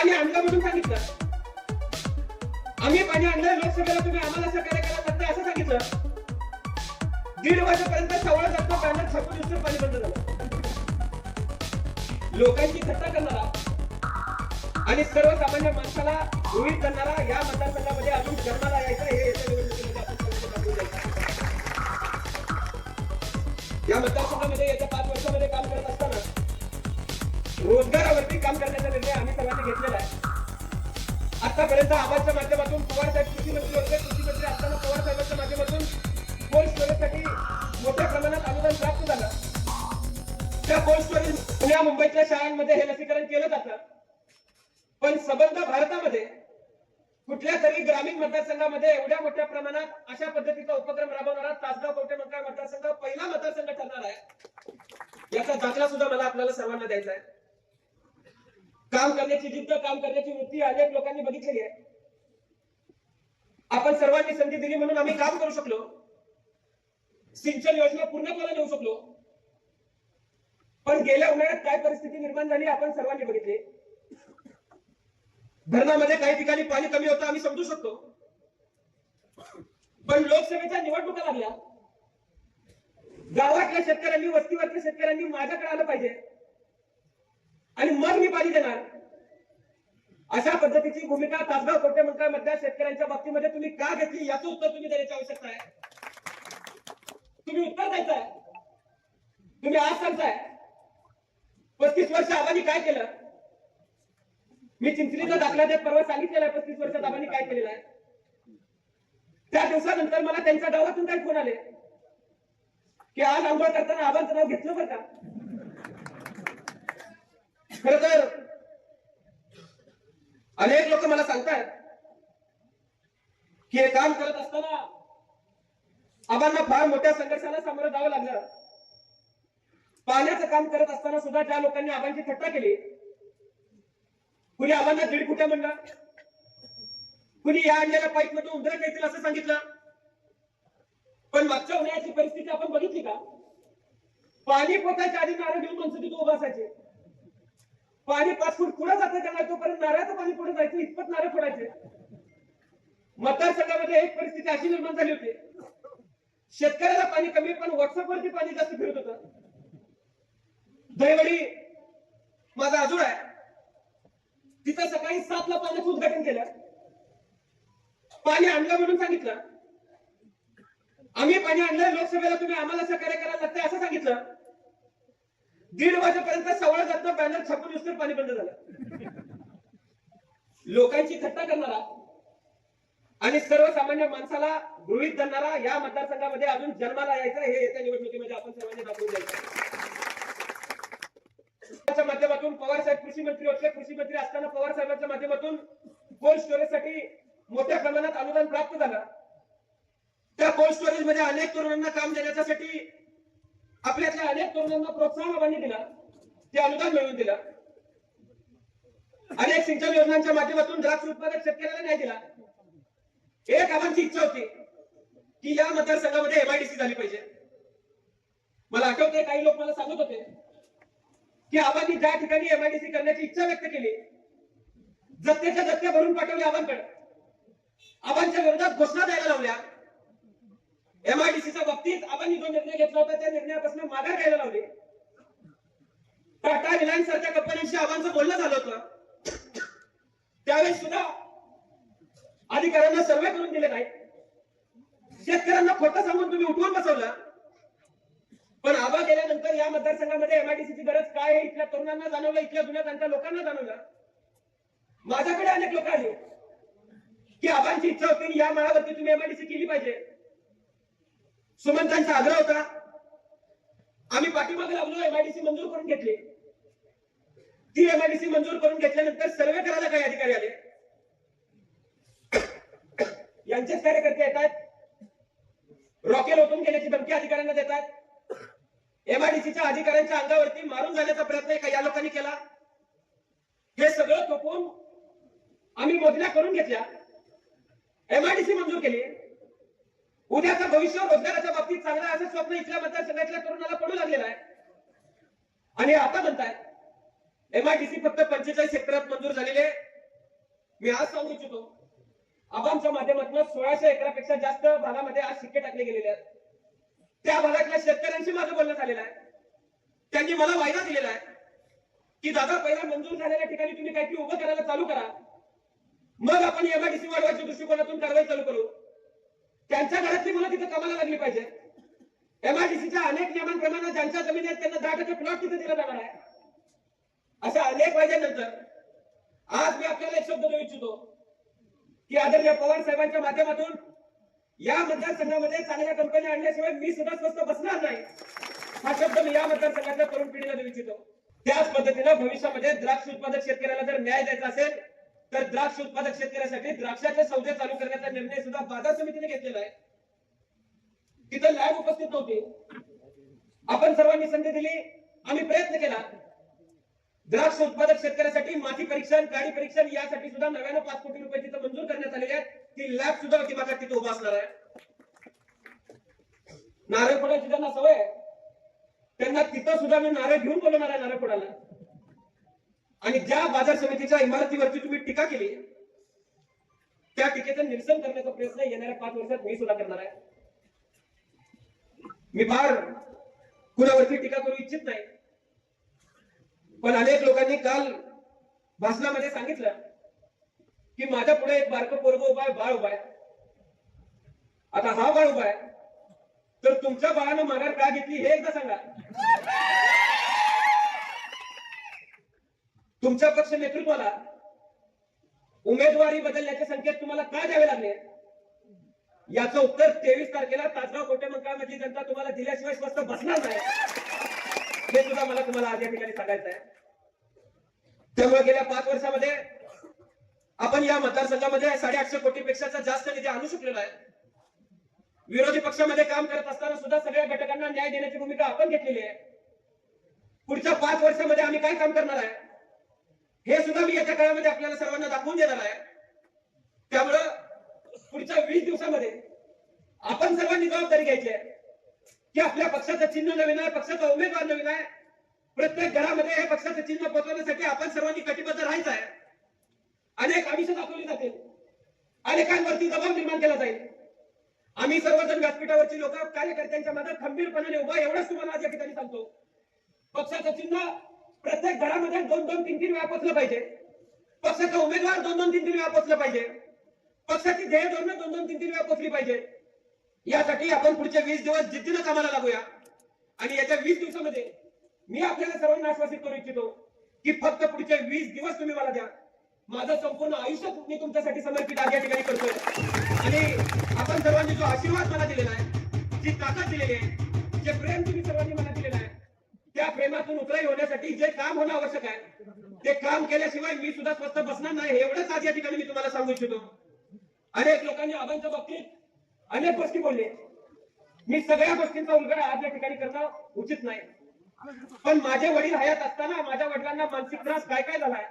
पाणी आणलं म्हणून सांगितलं. आम्ही पाणी आणलं लोकसभेला तुम्ही आम्हाला सहकार्य करा लागतं असं सांगितलं. दीड वाजेपर्यंत सवळ जातो पाण्यात छापून दिवस पाणी बंद झालं. लोकांची थट्टा करणारा आणि सर्वसामान्य माणसाला गृहीत करणारा या मतदारसंघामध्ये अजून जन्माला यायचं हे या मतदारसंघामध्ये येत्या पाच वर्षामध्ये काम करत असताना रोजगारावरती काम करण्याचा निर्णय आम्ही सर्वांनी घेतलेला आहे. आतापर्यंत आवाजच्या माध्यमातून पवार साहेब कृषी मंत्री होते कृषी मंत्री असताना पवार साहेबांच्या माध्यमातून कोल्ड स्टोरेजसाठी मोठ्या प्रमाणात अनुदान प्राप्त झालं. त्या कोल्ड स्टोरेज पुण्या मुंबईतल्या शाळांमध्ये हे लसीकरण केलं जातं. पण सबंध भारतामध्ये कुठल्या तरी ग्रामीण मतदारसंघामध्ये एवढ्या मोठ्या प्रमाणात अशा पद्धतीचा उपक्रम राबवणारा तासगाव कवठे मतदारसंघ पहिला मतदारसंघ ठरणार आहे. याचा दाखला सुद्धा मला आपल्याला सर्वांना द्यायचा आहे. काम करण्याची जिद्द काम करण्याची वृत्ती अनेक लोकांनी बघितलेली आहे. आपण सर्वांनी संधी दिली म्हणून आम्ही काम करू शकलो. सिंचन योजना पूर्णपणे देऊ शकलो. पण गेल्या उन्हाळ्यात काय परिस्थिती निर्माण झाली आपण सर्वांनी बघितली. धरणामध्ये काही ठिकाणी पाणी कमी होतं आम्ही समजू शकतो. पण लोकसभेच्या निवडणुका लागल्या. गावातल्या शेतकऱ्यांनी वस्तीवरच्या शेतकऱ्यांनी माझ्याकडे आलं पाहिजे. आणि मग मी पाणी देणार. अशा पद्धतीची भूमिका तासगाव कोटे मंकाळ मधल्या शेतकऱ्यांच्या बाबतीमध्ये तुम्ही का घेतली? याचं उत्तर तुम्ही देण्याची आवश्यकता आहे. तुम्ही उत्तर द्यायचंय. तुम्ही आज सांगताय. पस्तीस वर्ष आबांनी काय केलं? मी चिंचणीचा दाखला देत परवा सांगितलेला आहे पस्तीस वर्षात आबांनी काय केलेलं आहे. त्या दिवसानंतर मला त्यांच्या गावातून काही फोन आले. की आज आंघोळ करताना आबांचं नाव घेतलं बरं का? खर तर अनेक लोक मला सांगतात की हे काम करत असताना आबांना फार मोठ्या संघर्षाला सामोरं जावं लागलं. पाण्याचं काम करत असताना सुद्धा ज्या लोकांनी आबांची थट्टा केली कुणी आबांना दीड फुट्या म्हणलं कुणी या आणलेल्या पाईपमध्ये उंदरं येतील असं सांगितलं. पण मागच्या उन्हाळ्याची परिस्थिती आपण बघितली का? पाणी पोटाच्या आधी नारळ घेऊन माणसं तिथे उभा असायचे. पाणी पाच फूट पुढे जात त्यांना तोपर्यंत नारळाचं पाणी पुढे जायचं इतपत नारळ फोडायचे. मतदारसंघामध्ये एक परिस्थिती अशी निर्माण झाली होती. शेतकऱ्याला पाणी कमी पण व्हॉट्सअपवरती पाणी जास्त फिरत होतं. दहीवडी माझा अजून आहे. तिथं सकाळी सातला पाण्याचं उद्घाटन केलं. पाणी आणलं म्हणून सांगितलं. आम्ही पाणी आणलं लोकसभेला तुम्ही आम्हाला सहकार्य करायला लागतंय असं सांगितलं. दीड वाजेपर्यंत सवळ जातं बॅनर छापून नुसतं पाणी बंद झालं. लोकांची थट्टा करणारा आणि सर्वसामान्य माणसाला गृहीत धरणारा या मतदारसंघामध्ये अजून जन्माला यायचं हे येत्या निवडणुकीमध्ये आपण सर्वांनी दाखवून द्यायचं माध्यमातून पवार साहेब कृषी मंत्री होते कृषी मंत्री असताना पवार साहेबांच्या माध्यमातून कोल्ड स्टोरेजसाठी मोठ्या प्रमाणात अनुदान प्राप्त झालं. त्या कोल्ड स्टोरेजमध्ये अनेक तरुणांना काम देण्यासाठी आपल्यातल्या अनेक तरुणांना प्रोत्साहन आबांनी दिलं ते अनुदान मिळवून दिलं. अनेक सिंचन योजनांच्या माध्यमातून द्राक्ष उत्पादक शेतकऱ्याला न्याय दिला. एक आबांची इच्छा होती की या मतदारसंघामध्ये एमआयडीसी झाली पाहिजे. मला आठवते काही लोक मला सांगत होते की आबांनी ज्या ठिकाणी एमआयडीसी करण्याची इच्छा व्यक्त केली जत्तेच्या जत्त्या भरून पाठवले आबांकडे. आबांच्या विरोधात घोषणा द्यायला लावल्या. एमआयडीसीच्या बाबतीत आपण जो निर्णय घेतला होता त्या निर्णयापासून माघार घ्यायला लावली. टाटा रिलायन्स सारख्या कंपन्यांशी आव्हानचं बोलणं झालं होतं. त्यावेळेस सुद्धा अधिकाऱ्यांना सर्वे करून दिले नाही. शेतकऱ्यांना खोटं सांगून तुम्ही उठवून बसवलं. पण आबा गेल्यानंतर या मतदारसंघामध्ये एमआयडीसीची गरज काय आहे इथल्या तरुणांना जाणवलं इथल्या जुन्या त्यांच्या लोकांना जाणवलं. माझ्याकडे अनेक लोक आले. की आबांची इच्छा होती या माळावरती तुम्ही एमआयडीसी केली पाहिजे. सुमंतांचा आग्रह होता. आम्ही पाठीमागे लागलो एमआयडीसी मंजूर करून घेतली. ती एमआयडीसी मंजूर करून घेतल्यानंतर सर्वे करायला काही अधिकारी आले. यांचेच कार्यकर्ते येतात. रॉकेल ओतून गेल्याची धमकी अधिकाऱ्यांना देतात. एमआयडीसीच्या अधिकाऱ्यांच्या अंगावरती मारून जाण्याचा प्रयत्न एका या लोकांनी केला. हे सगळं थोपवून आम्ही मोजण्या करून घेतल्या. एमआयडीसी मंजूर केली. उद्याचं भविष्य रोजगाराच्या बाबतीत चांगलं असं स्वप्न इथल्या मतदारसंघातल्या तरुणाला पडू लागलेलं आहे. आणि आता म्हणताय एमआयडीसी फक्त पंचेचाळीस हेक्टरात मंजूर झालेले मी आज सांगू इच्छितो आबांच्या माध्यमातून सोळाशे एकरापेक्षा जास्त भागामध्ये आज शिक्के टाकले गेलेले आहेत. त्या भागातल्या शेतकऱ्यांशी माझं बोलणं झालेलं आहे. त्यांनी मला वायदा दिलेला आहे की दादा पहिला मंजूर झालेल्या ठिकाणी तुम्ही काहीतरी उभं करायला चालू करा. मग आपण एमआयडीसी वाढवायच्या दृष्टिकोनातून कारवाई चालू करू. त्यांच्या घरातली मुलं तिथे कामाला लागली पाहिजे. एमआयडीसीच्या अनेक नियमांप्रमाणे ज्यांच्या जमिनी आहेत त्यांना दहा टक्के प्लॉट तिथे दिला जाणार आहे. अशा अनेक वायद्यानंतर आज मी आपल्याला एक शब्द देऊ इच्छितो की आदरणीय पवार साहेबांच्या माध्यमातून या मतदारसंघामध्ये चांगल्या कंपन्या आणल्याशिवाय मी सुद्धा स्वस्त बसणार नाही हा शब्द मी या मतदारसंघातल्या तरुण पिढीला देऊ इच्छितो. त्याच पद्धतीनं भविष्यामध्ये द्राक्ष उत्पादक शेतकऱ्याला जर न्याय द्यायचा असेल तर द्राक्ष उत्पादक शेतकऱ्यासाठी द्राक्षाच्या सौदे चालू करण्याचा निर्णय सुद्धा बाजार समितीने घेतलेला आहे. तिथं लॅब उपस्थित नव्हती. आपण सर्वांनी संधी दिली. आम्ही प्रयत्न केला. द्राक्ष उत्पादक शेतकऱ्यासाठी माती परीक्षण गाडी परीक्षण यासाठी सुद्धा नव्यानं पाच कोटी रुपये तिथं मंजूर करण्यात आलेले आहेत. ती लॅब सुद्धा ती तिथे उभा असणार आहे. नारळ फोडायची त्यांना सवय आहे त्यांना तिथं सुद्धा मी नारळ घेऊन बोलवणार आहे नारळ फोडायला. आणि ज्या बाजार समितीच्या इमारतीवरती तुम्ही टीका केली त्या टीकेचं निरसन करण्याचा प्रयत्न येणाऱ्या पाच वर्षात मी सुद्धा करणार आहे. मी फार कुणावरती टीका करू इच्छित नाही. पण अनेक लोकांनी काल भाषणामध्ये सांगितलं की माझ्या पुढे एक बारक पोरग उभा आहे बाळ उभा आहे. आता हा बाळ उभा आहे. तर तुमच्या बाळानं माघार का घेतली हे एकदा सांगा. तुमच्या पक्ष नेतृत्वाला उमेदवारी बदलण्याचे संकेत तुम्हाला का द्यावे लागले? याचं उत्तर तेवीस तारखेला तासगाव कोटे मधली जनता तुम्हाला दिल्याशिवाय स्वस्त बसणार नाही. हे सुद्धा मला तुम्हाला आज या ठिकाणी सांगायचं आहे. त्यामुळे गेल्या पाच वर्षामध्ये आपण या मतदारसंघामध्ये साडेआठशे कोटीपेक्षा जास्त निधी आणू शकलेलो आहे. विरोधी पक्षामध्ये काम करत असताना सुद्धा सगळ्या घटकांना न्याय देण्याची भूमिका आपण घेतलेली आहे. पुढच्या पाच वर्षामध्ये आम्ही काय काम करणार आहे? हे सुद्धा मी याच्या काळामध्ये आपल्याला सर्वांना दाखवून देणार आहे. त्यामुळं पुढच्या वीस दिवसामध्ये आपण सर्वांनी जबाबदारी घ्यायची आहे की आपल्या पक्षाचं चिन्ह नवीन आहे पक्षाचा उमेदवार नवीन आहे. प्रत्येक घरामध्ये हे पक्षाचं चिन्ह पोहोचवण्यासाठी आपण सर्वांनी कटिबद्ध राहायचं आहे. अनेक आमिष दाखवली जातील. अनेकांवरती दबाव निर्माण केला जाईल. आम्ही सर्वजण व्यासपीठावरची लोक कार्यकर्त्यांच्या मध्ये खंबीरपणाने उभा एवढंच तुम्हाला आज या ठिकाणी सांगतो. पक्षाचं चिन्ह प्रत्येक घरामध्ये दोन दोन तीन तीन वेळा पोचलं पाहिजे. पक्षाचा उमेदवार दोन दोन तीन तीन वेळा पोचलं पाहिजे. पक्षाची ध्येय धोरणं दोन दोन तीन तीन वेळा पोचली पाहिजे. यासाठी आपण पुढचे वीस दिवस जिद्दीनं कामाला लागूया. आणि याच्या वीस दिवसामध्ये मी आपल्याला सर्वांना आश्वासित करू इच्छितो की फक्त पुढचे वीस दिवस तुम्ही मला द्या. माझं संपूर्ण आयुष्य मी तुमच्यासाठी समर्पित आज या ठिकाणी करतोय. आणि आपण सर्वांनी जो आशीर्वाद मला दिलेला आहे जी ताकद दिलेली आहे जे प्रेम तुम्ही सर्वांनी प्रेमातून उतराई होण्यासाठी जे काम होणं आवश्यक आहे ते काम केल्याशिवाय मी सुद्धा स्वस्त बसणार नाही एवढंच आज या ठिकाणी मी तुम्हाला सांगू इच्छितो. अनेक लोकांनी आबांच्या बाबतीत अनेक गोष्टी बोलले. मी सगळ्या गोष्टींचा उलगडा आज या ठिकाणी करणं उचित नाही. पण माझे वडील हयात असताना माझ्या वडिलांना मानसिक त्रास काय काय झालाय?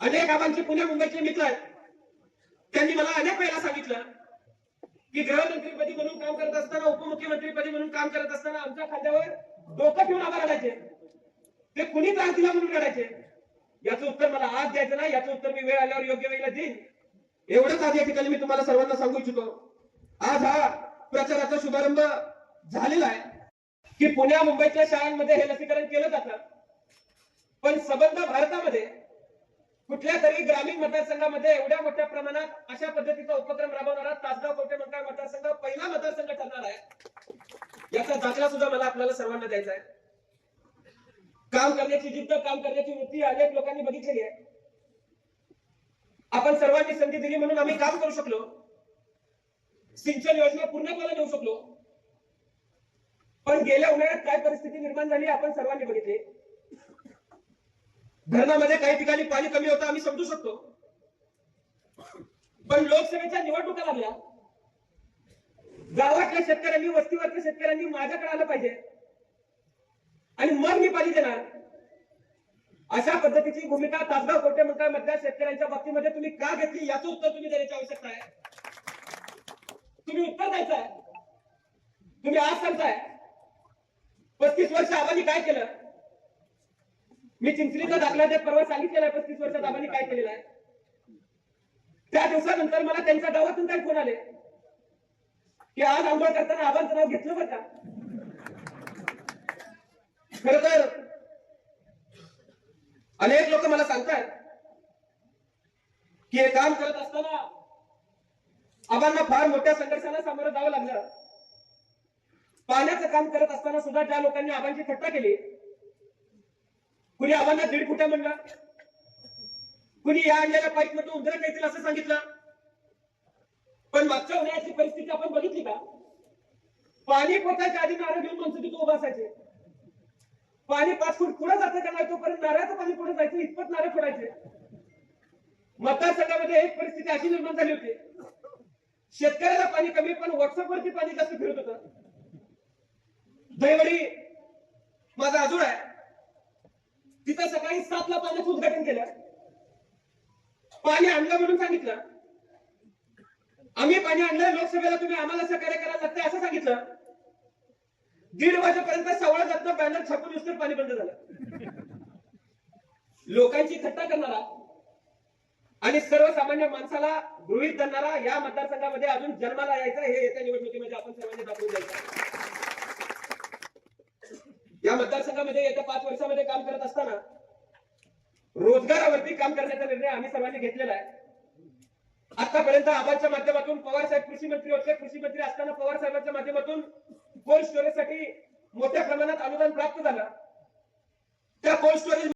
अनेक आबांचे पुणे मुंबईचे मित्र आहेत. त्यांनी मला अनेक वेळेला सांगितलं की गृहमंत्रीपदी म्हणून काम करत असताना उपमुख्यमंत्रीपदी म्हणून काम करत असताना आमच्या खात्यावर डोकं ठेवून आभार रडायचे ते कुणी त्रास दिला म्हणून रडायचे याचं उत्तर मला आज द्यायचं नाही याचं उत्तर मी वेळ आल्यावर योग्य वेळेला देईन. एवढंच आज या ठिकाणी मी तुम्हाला सर्वांना सांगू इच्छितो. आज हा प्रचाराचा शुभारंभ झालेला आहे की पुण्या मुंबईतल्या शाळांमध्ये हे लसीकरण केलं जातं. पण सबंध भारतामध्ये कुठल्या तरी ग्रामीण मतदारसंघामध्ये एवढ्या मोठ्या प्रमाणात अशा पद्धतीचा उपक्रम राबवणारा तासगाव कोटे मतदार मतदारसंघ पहिला मतदारसंघ ठरणार आहे. याचा दाखला सुद्धा मला आपल्याला सर्वांना द्यायचा आहे. काम करण्याची जिद्द काम करण्याची वृत्ती अनेक लोकांनी बघितलेली आहे. आपण सर्वांनी संधी दिली म्हणून आम्ही काम करू शकलो. सिंचन योजना पूर्णत्वाला नेऊ शकलो. पण गेल्या उन्हाळ्यात काय परिस्थिती निर्माण झाली आपण सर्वांनी बघितली. धरणामध्ये काही ठिकाणी पाणी कमी होतं आम्ही समजू शकतो. पण लोकसभेच्या निवडणुका लागल्या. गावातल्या शेतकऱ्यांनी वस्तीवरच्या शेतकऱ्यांनी माझ्याकडे आलं पाहिजे. आणि मग मी पाणी देणार. अशा पद्धतीची भूमिका तासगाव कोटे मंकाळ मधल्या शेतकऱ्यांच्या बाबतीमध्ये तुम्ही का घेतली? याचं उत्तर तुम्ही देण्याची आवश्यकता आहे. तुम्ही उत्तर द्यायचं आहे. तुम्ही आज सांगताय. पस्तीस वर्ष आबांनी काय केलं? मी चिंचणीचा दाखला देत परवा सांगितलेला आहे पस्तीस वर्षात आबांनी काय केलेलं आहे. त्या दिवसानंतर मला त्यांच्या गावातून काही फोन आले. की आज आंघोळ करताना आबांचं नाव घेतलं होता खर तर अनेक लोक मला सांगतात की हे काम करत असताना आबांना फार मोठ्या संघर्षाला सामोरं जावं लागलं. पाण्याचं काम करत असताना सुद्धा ज्या लोकांनी आबांची थट्टा केली कुणी आबांना दीड फुटा म्हणलं कुणी या आणलेल्या पाईप मधून उंदरं येतील असं सांगितलं पण मागच्या उन्हाळ्याची परिस्थिती आपण बघितली का? पाणी पोटाच्या आधी नारळ घेऊन माणसं तिथं उभा असायचे. पाणी पाच फूट पुढे जातं का नाही तोपर्यंत नारळाचं पाणी पुढे जायचं इतपत नारळ फोडायचे. मतदारसंघामध्ये एक परिस्थिती अशी निर्माण झाली होती. शेतकऱ्याला पाणी कमी पण व्हॉट्सअपवरती पाणी जास्त फिरत होतं. दहीवडी माझा अजून आहे. तिथं सकाळी सातला पाण्याचं उद्घाटन केलं. पाणी आणलं म्हणून सांगितलं. आम्ही पाणी आणलं लोकसभेला तुम्ही आम्हाला सहकार्य करायला लागतंय असं सांगितलं. दीड वाजेपर्यंत सवळा जात बॅनर छापून नुसतं पाणी बंद झालं. लोकांची थट्टा करणारा आणि सर्वसामान्य माणसाला गृहित धरणारा या मतदारसंघामध्ये अजून जन्माला यायचा हे येत्या निवडणुकीमध्ये आपण सर्वांनी दाखवून द्यायचं या मतदारसंघामध्ये येत्या पाच वर्षामध्ये काम करत असताना रोजगारावरती काम करण्याचा निर्णय आम्ही सर्वांनी घेतलेला आहे. आतापर्यंत आबाच्या माध्यमातून पवार साहेब कृषी मंत्री होते. कृषी मंत्री असताना पवार साहेबांच्या माध्यमातून कोल्ड स्टोरेजसाठी मोठ्या प्रमाणात अनुदान प्राप्त झालं. त्या कोल्ड स्टोरेज